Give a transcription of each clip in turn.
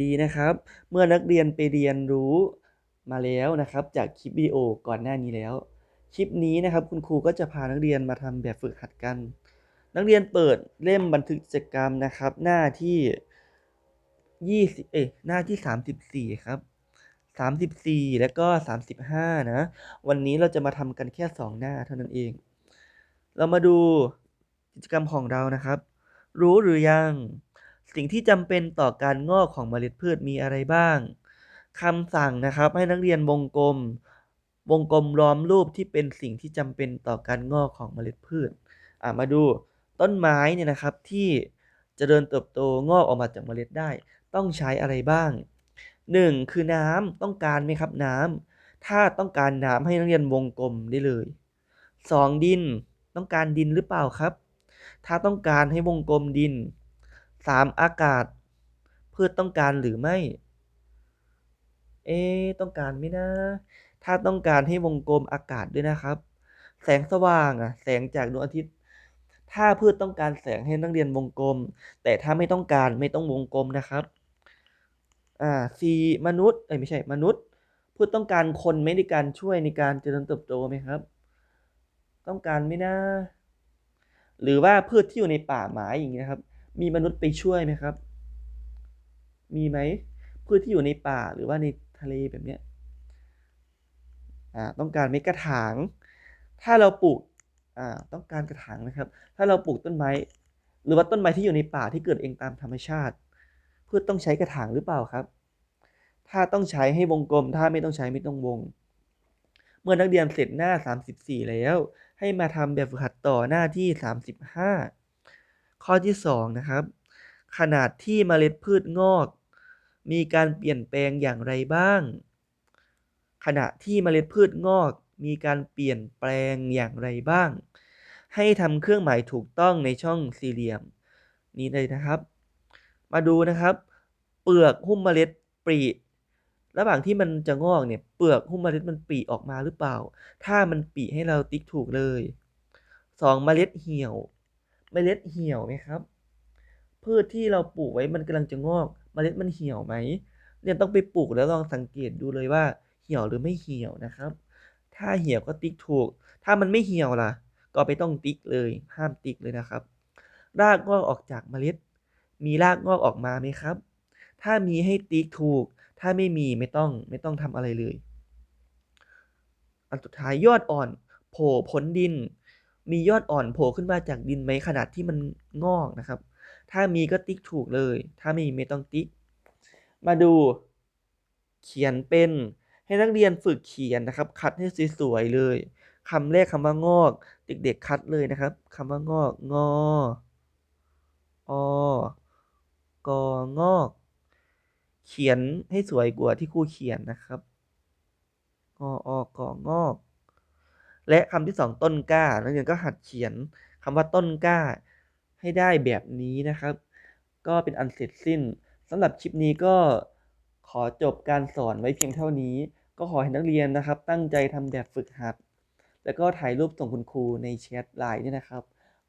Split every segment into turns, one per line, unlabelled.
ดีนะครับ เมื่อนักเรียนไปเรียนรู้มาแล้วนะครับ จากคลิปวิดีโอก่อนหน้านี้แล้ว คลิปนี้นะครับ คุณครูก็จะพานักเรียนมาทำแบบฝึกหัดกัน นักเรียนเปิดเล่มบันทึกกิจกรรมนะครับ หน้าที่ยี่สิบเอยหน้าที่สามสิบสี่ครับสามสิบสี่แล้วก็สามสิบห้านะ วันนี้เราจะมาทำกันแค่สองหน้าเท่านั้นเอง เรามาดูกิจกรรมของเรานะครับ รู้หรือยัง สิ่งที่จำเป็นต่อการงอกของเมล็ดพืชมีอะไรบ้างคำสั่งนะครับให้นักเรียนวงกลม วงกลมล้อมรูปที่เป็นสิ่งที่จำเป็นต่อการงอกของเมล็ดพืชอ่ามาดูต้นไม้เนี่ยนะครับที่จเจริญเติบโตงอกออกมาจากเมล็ดได้ ต้องใช้อะไรบ้าง 1. คือน้ำต้องการไหมครับน้ำถ้าต้องการน้ำให้นักเรียนวงกลมได้เลย 2. ดินต้องการดินหรือเปล่าครับ ถ้าต้องการให้วงกลมดิน 3. อากาศ พืชต้องการหรือไม่ เอ๊ต้องการไหมนะ ถ้าต้องการให้วงกลมอากาศด้วยนะครับ แสงสว่างอะแสงจากดวงอาทิตย์ ถ้าพืชต้องการแสงให้นักเรียนวงกลม แต่ถ้าไม่ต้องการไม่ต้องวงกลมนะครับ อ่า C มนุษย์เอ้ยไม่ใช่มนุษย์พืชต้องการคนไหมในการช่วยในการเจริญเติบโตไหมครับ ต้องการไหมนะ หรือว่าพืชที่อยู่ในป่าไม้อย่างเงี้ยครับ มีมนุษย์ไปช่วยไหมครับ มีไหมพืชที่อยู่ในป่าหรือว่าในทะเลแบบเนี้ยต้องการไหมกระถาง ถ้าเราปลูกต้องการกระถางนะครับ ถ้าเราปลูกต้นไม้ หรือว่าต้นไม้ที่อยู่ในป่าที่เกิดเองตามธรรมชาติพืชต้องใช้กระถางหรือเปล่าครับ ถ้าต้องใช้ให้วงกลม ถ้าไม่ต้องใช้ไม่ต้องวง เมื่อนักเรียนเสร็จหน้า 34 แล้ว ให้มาทำแบบฝึกหัดต่อหน้าที่ 35 ข้อที่2นะครับ ขนาดที่เมล็ดพืชงอก มีการเปลี่ยนแปลงอย่างไรบ้าง ขณะที่เมล็ดพืชงอก มีการเปลี่ยนแปลงอย่างไรบ้าง ให้ทำเครื่องหมายถูกต้องในช่องสี่เหลี่ยม นี้เลยนะครับ มาดูนะครับ เปลือกหุ้มเมล็ดปรีระหว่างที่มันจะงอกเนี่ยเปลือกหุ้มเมล็ดมันปรีออกมาหรือเปล่า ถ้ามันปรีให้เราติ๊กถูกเลย 2. เมล็ดเหี่ยว เมล็ดเหี่ยวไหมครับ พืชที่เราปลูกไว้มันกำลังจะงอกเมล็ดมันเหี่ยวไหมเรียนต้องไปปลูกแล้วลองสังเกตดูเลยว่าเหี่ยวหรือไม่เหี่ยวนะครับ ถ้าเหี่ยวก็ติ๊กถูก ถ้ามันไม่เหี่ยวล่ะ ก็ไปต้องติ๊กเลย ห้ามติ๊กเลยนะครับ รากงอกออกจากเมล็ด มีรากงอกออกมาไหมครับ ถ้ามีให้ติ๊กถูก ถ้าไม่มีไม่ต้องไม่ต้องทำอะไรเลย อันสุดท้ายยอดอ่อน โผล่พ้นดิน มียอดอ่อนโผล่ขึ้นมาจากดินไหมขนาดที่มันงอกนะครับ ถ้ามีก็ติ๊กถูกเลย ถ้าไม่มีไม่ต้องติ๊ก มาดู เขียนเป็นให้นักเรียนฝึกเขียนนะครับ คัดให้สวยๆเลยคำแรกคำว่างอก เด็กๆคัดเลยนะครับคำว่างอกงออกองอก เขียนให้สวยกว่าที่ครูเขียนนะครับงออกองอก และคำที่สองต้นกล้า นักเรียนก็หัดเขียนคำว่าต้นกล้า ให้ได้แบบนี้นะครับ ก็เป็นอันเสร็จสิ้นสำหรับคลิปนี้ก็ขอจบการสอนไว้เพียงเท่านี้ ก็ขอให้นักเรียนนะครับ ตั้งใจทำแบบฝึกหัด แล้วก็ถ่ายรูปส่งคุณครูในแชทไลน์นี่นะครับ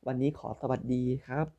วันนี้ขอสวัสดีครับ